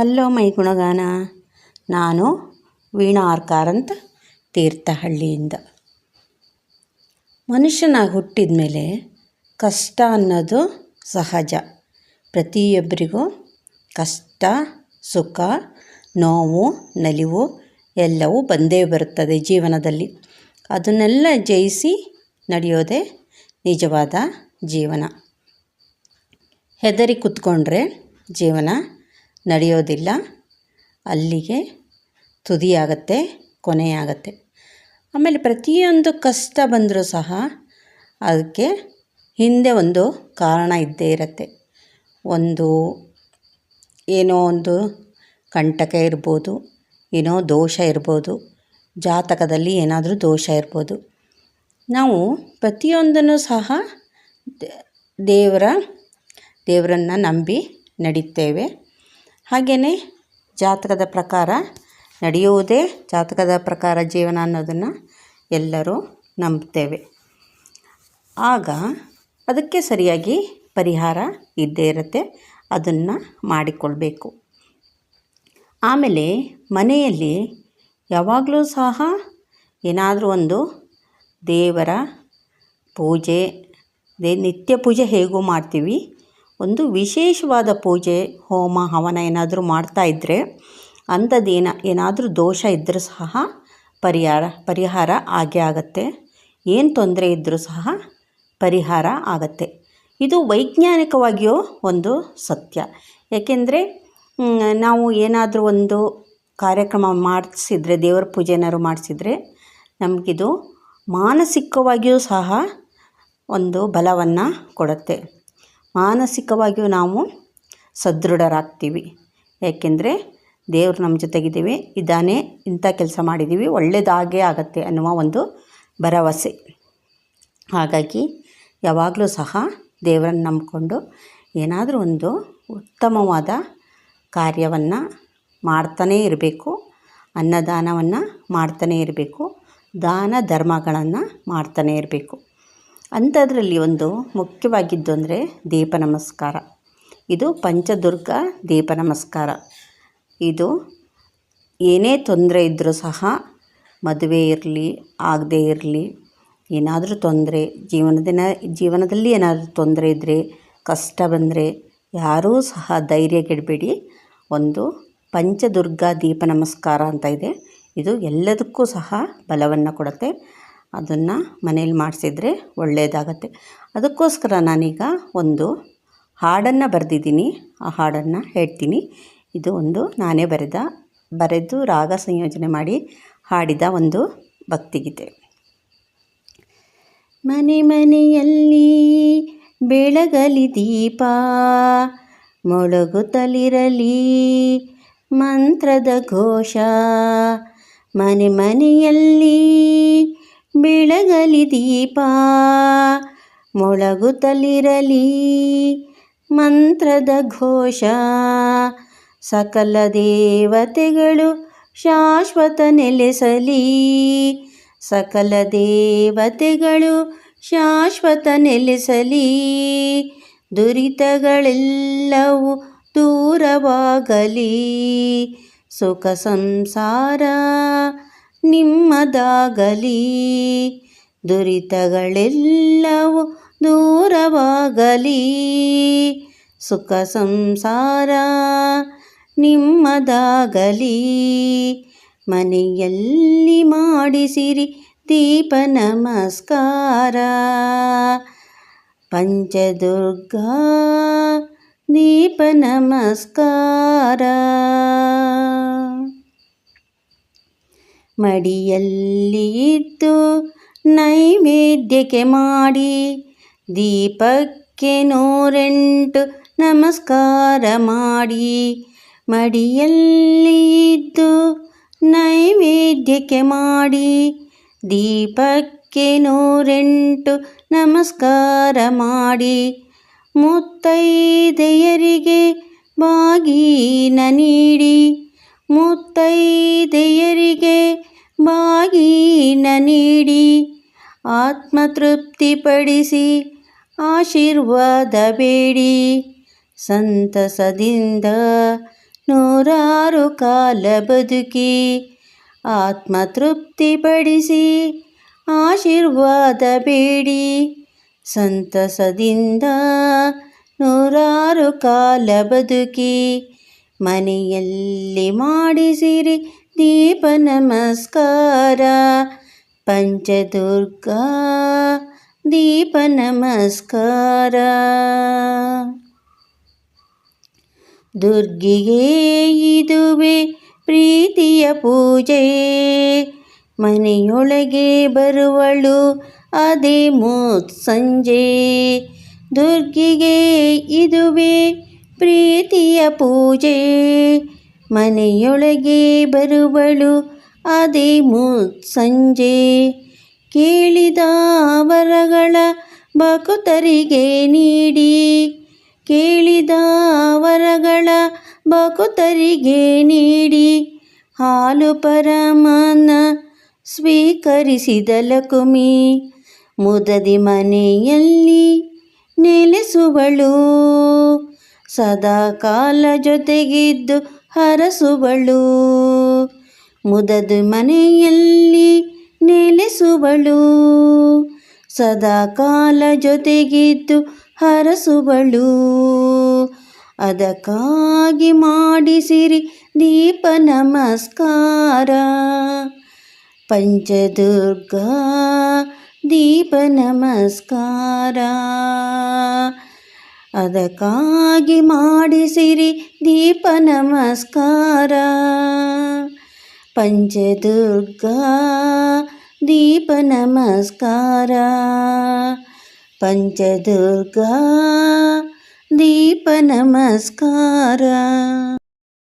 Hello my ಗುಣಗಾನ. ನಾನು Veena R ಅಂತ ತೀರ್ಥಹಳ್ಳಿಯಿಂದ. ಮನುಷ್ಯನಾಗಿ ಹುಟ್ಟಿದ ಮೇಲೆ ಕಷ್ಟ ಅನ್ನೋದು ಸಹಜ. ಪ್ರತಿಯೊಬ್ಬರಿಗೂ ಕಷ್ಟ, ಸುಖ, ನೋವು, ನಲಿವು ಎಲ್ಲವೂ ಬಂದೇ ಬರುತ್ತದೆ ಜೀವನದಲ್ಲಿ. ಅದನ್ನೆಲ್ಲ ಜಯಿಸಿ ನಡೆಯೋದೇ ನಿಜವಾದ ಜೀವನ. ಹೆದರಿ ಕೂತ್ಕೊಂಡ್ರೆ ಜೀವನ ನಡೆಯೋದಿಲ್ಲ. ಅಲ್ಲಿಗೆ ತುದಿಯಾಗತ್ತೆ ಕೊನೆಯಾಗತ್ತೆ ಆಮೇಲೆ ಪ್ರತಿಯೊಂದು ಕಷ್ಟ ಬಂದರೂ ಸಹ ಅದಕ್ಕೆ ಹಿಂದೆ ಒಂದು ಕಾರಣ ಇದ್ದೇ ಇರುತ್ತೆ. ಒಂದು ಏನೋ ಒಂದು ಕಂಟಕ ಇರ್ಬೋದು, ಏನೋ ದೋಷ ಇರ್ಬೋದು, ಜಾತಕದಲ್ಲಿ ಏನಾದರೂ ದೋಷ ಇರ್ಬೋದು. ನಾವು ಪ್ರತಿಯೊಂದನ್ನು ಸಹ ದೇವರ, ದೇವರನ್ನು ನಂಬಿ ನಡಿತೇವೆ. ಹಾಗೆಯೇ ಜಾತಕದ ಪ್ರಕಾರ ನಡೆಯುವುದೇ ಜಾತಕದ ಪ್ರಕಾರ ಜೀವನ ಅನ್ನೋದನ್ನು ಎಲ್ಲರೂ ನಂಬ್ತೇವೆ. ಆಗ ಅದಕ್ಕೆ ಸರಿಯಾಗಿ ಪರಿಹಾರ ಇದ್ದೇ ಇರುತ್ತೆ, ಅದನ್ನು ಮಾಡಿಕೊಳ್ಬೇಕು. ಆಮೇಲೆ ಮನೆಯಲ್ಲಿ ಯಾವಾಗಲೂ ಸಹ ಏನಾದರೂ ಒಂದು ದೇವರ ಪೂಜೆ, ದೇ ನಿತ್ಯ ಪೂಜೆ ಹೇಗೂ ಮಾಡ್ತೀವಿ. ಒಂದು ವಿಶೇಷವಾದ ಪೂಜೆ, ಹೋಮ, ಹವನ ಏನಾದರೂ ಮಾಡ್ತಾ ಇದ್ದರೆ ಅಂಥದ್ದೇನ, ಏನಾದರೂ ದೋಷ ಇದ್ದರೂ ಸಹ ಪರಿಹಾರ ಪರಿಹಾರ ಆಗೇ ಆಗತ್ತೆ. ಏನು ತೊಂದರೆ ಇದ್ದರೂ ಸಹ ಪರಿಹಾರ ಆಗುತ್ತೆ. ಇದು ವೈಜ್ಞಾನಿಕವಾಗಿಯೂ ಒಂದು ಸತ್ಯ. ಏಕೆಂದರೆ ನಾವು ಏನಾದರೂ ಒಂದು ಕಾರ್ಯಕ್ರಮ ಮಾಡಿಸಿದರೆ, ದೇವರ ಪೂಜೆ ಏನಾದ್ರು ಮಾಡಿಸಿದರೆ ನಮಗಿದು ಮಾನಸಿಕವಾಗಿಯೂ ಸಹ ಒಂದು ಬಲವನ್ನು ಕೊಡುತ್ತೆ. ಮಾನಸಿಕವಾಗಿಯೂ ನಾವು ಸದೃಢರಾಗ್ತೀವಿ. ಯಾಕೆಂದರೆ ದೇವರು ನಮ್ಮ ಜೊತೆಗಿದ್ದೀವಿ, ಇದ್ದಾನೆ ಇಂಥ ಕೆಲಸ ಮಾಡಿದ್ದೀವಿ ಒಳ್ಳೆಯದಾಗೇ ಆಗುತ್ತೆ ಅನ್ನುವ ಒಂದು ಭರವಸೆ. ಹಾಗಾಗಿ ಯಾವಾಗಲೂ ಸಹ ದೇವರನ್ನು ನಂಬಿಕೊಂಡು ಏನಾದರೂ ಒಂದು ಉತ್ತಮವಾದ ಕಾರ್ಯವನ್ನು ಮಾಡ್ತಾನೇ ಇರಬೇಕು, ಅನ್ನದಾನವನ್ನು ಮಾಡ್ತಾನೇ ಇರಬೇಕು, ದಾನ ಧರ್ಮಗಳನ್ನು ಮಾಡ್ತಾನೇ ಇರಬೇಕು. ಅಂಥದ್ರಲ್ಲಿ ಒಂದು ಮುಖ್ಯವಾಗಿದ್ದು ಅಂದರೆ ದೀಪ ನಮಸ್ಕಾರ. ಇದು ಪಂಚದುರ್ಗ ದೀಪ ನಮಸ್ಕಾರ. ಇದು ಏನೇ ತೊಂದರೆ ಇದ್ದರೂ ಸಹ ಮದುವೆ ಇರಲಿ, ಆಗದೇ ಇರಲಿ, ಏನಾದರೂ ತೊಂದರೆ, ಜೀವನದಿನ, ಜೀವನದಲ್ಲಿ ಏನಾದರೂ ತೊಂದರೆ ಇದ್ದರೆ ಕಷ್ಟ ಬಂದರೆ ಯಾರೂ ಸಹ ಧೈರ್ಯಗೆಡಬೇಡಿ ಒಂದು ಪಂಚದುರ್ಗ ದೀಪ ನಮಸ್ಕಾರ ಅಂತ ಇದೆ. ಇದು ಎಲ್ಲದಕ್ಕೂ ಸಹ ಬಲವನ್ನು ಕೊಡುತ್ತೆ. ಅದನ್ನು ಮನೇಲಿ ಮಾಡಿಸಿದ್ರೆ ಒಳ್ಳೆಯದಾಗತ್ತೆ ಅದಕ್ಕೋಸ್ಕರ ನಾನೀಗ ಒಂದು ಹಾಡನ್ನು ಬರೆದಿದ್ದೀನಿ. ಆ ಹಾಡನ್ನು ಹೇಳ್ತೀನಿ. ಇದು ಒಂದು ನಾನೇ ಬರೆದ, ಬರೆದು ರಾಗ ಸಂಯೋಜನೆ ಮಾಡಿ ಹಾಡಿದ ಒಂದು ಭಕ್ತಿಗೀತೆ. ಮನೆ ಮನೆಯಲ್ಲಿ ಬೆಳಗಲಿ ದೀಪ, ಮೊಳಗುತ್ತಲಿರಲಿ ಮಂತ್ರದ ಘೋಷ. ಮನೆ ಮನೆಯಲ್ಲಿ ಬೆಳಗಲಿ ದೀಪ ಮೊಳಗುತ್ತಲಿರಲಿ ಮಂತ್ರದ ಘೋಷ ಸಕಲ ದೇವತೆಗಳು ಶಾಶ್ವತ ನೆಲೆಸಲಿ ಸಕಲ ದೇವತೆಗಳು ಶಾಶ್ವತ ನೆಲೆಸಲಿ ದುರಿತಗಳೆಲ್ಲವೂ ದೂರವಾಗಲಿ ಸುಖ ಸಂಸಾರ ನಿಮ್ಮದಾಗಲಿ. ದುರಿತಗಳೆಲ್ಲವೂ ದೂರವಾಗಲಿ. ಸುಖ ಸಂಸಾರ ನಿಮ್ಮದಾಗಲಿ. ಮನೆಯಲ್ಲಿ ಮಾಡಿಸಿರಿ ದೀಪ ನಮಸ್ಕಾರ. ಪಂಚದುರ್ಗಾ ದೀಪ ನಮಸ್ಕಾರ. ಮಡಿಯಲ್ಲಿ ಇದ್ದು ನೈವೇದ್ಯಕ್ಕೆ ಮಾಡಿ ದೀಪಕ್ಕೆ ನೂರೆಂಟು ನಮಸ್ಕಾರ ಮಾಡಿ ಮಡಿಯಲ್ಲಿ ಇದ್ದು ನೈವೇದ್ಯಕ್ಕೆ ಮಾಡಿ ದೀಪಕ್ಕೆ ನೂರೆಂಟು ನಮಸ್ಕಾರ ಮಾಡಿ ಮುತ್ತೈದೆಯರಿಗೆ ಬಾಗಿನ ನೀಡಿ ಮುತ್ತೈದೆಯರಿಗೆ ಬಾಗೀನ ನೀಡಿ, ಆತ್ಮತೃಪ್ತಿಪಡಿಸಿ, ಆಶೀರ್ವಾದ ಬೇಡಿ. ಸಂತಸದಿಂದ ನೂರಾರು ಕಾಲ ಬದುಕಿ ಆತ್ಮ ತೃಪ್ತಿಪಡಿಸಿ ಆಶೀರ್ವಾದ ಬೇಡಿ. ಸಂತಸದಿಂದ ನೂರಾರು ಕಾಲ ಬದುಕಿ, ಮನೆಯಲ್ಲಿ ಮಾಡಿಸಿರಿ ದೀಪ ನಮಸ್ಕಾರ ಪಂಚದುರ್ಗಾ ದೀಪ ನಮಸ್ಕಾರ ದುರ್ಗಿಗೆ ಇದುವೆ ಪ್ರೀತಿಯ ಪೂಜೆ. ಮನೆಯೊಳಗೆ ಬರುವಳು ಅದೇ ಸಂಜೆ. ದುರ್ಗಿಗೆ ಇದುವೆ ಪ್ರೀತಿಯ ಪೂಜೆ. ಮನೆಯೊಳಗೆ ಬರುವಳು. ಅದೇ ಸಂಜೆ. ಕೇಳಿದ ವರಗಳ ಬಕುತರಿಗೆ ನೀಡಿ. ಕೇಳಿದ ವರಗಳ ಬಕುತರಿಗೆ ನೀಡಿ. ಹಾಲು ಪರಮನ ಸ್ವೀಕರಿಸಿದ ಲಕುಮಿ ಮುದದಿ ಮನೆಯಲ್ಲಿ ನೆಲೆಸುವಳು. ಸದಾ ಕಾಲ ಜೊತೆಗಿದ್ದು ಹರಸುವಳು. ಮುದದು ಮನೆಯಲ್ಲಿ ನೆಲೆಸುವಳು. ಸದಾ ಕಾಲ ಜೊತೆಗಿದ್ದು ಹರಸುವಳು. ಅದಕ್ಕಾಗಿ ಮಾಡಿಸಿರಿ ದೀಪ ನಮಸ್ಕಾರ. ಪಂಚದುರ್ಗಾ ದೀಪ ನಮಸ್ಕಾರ. ಅದಕ್ಕಾಗಿ ಮಾಡಿಸಿರಿ ದೀಪ ನಮಸ್ಕಾರ. ಪಂಚದುರ್ಗಾ ದೀಪ ನಮಸ್ಕಾರ. ಪಂಚದುರ್ಗಾ ದೀಪ ನಮಸ್ಕಾರ.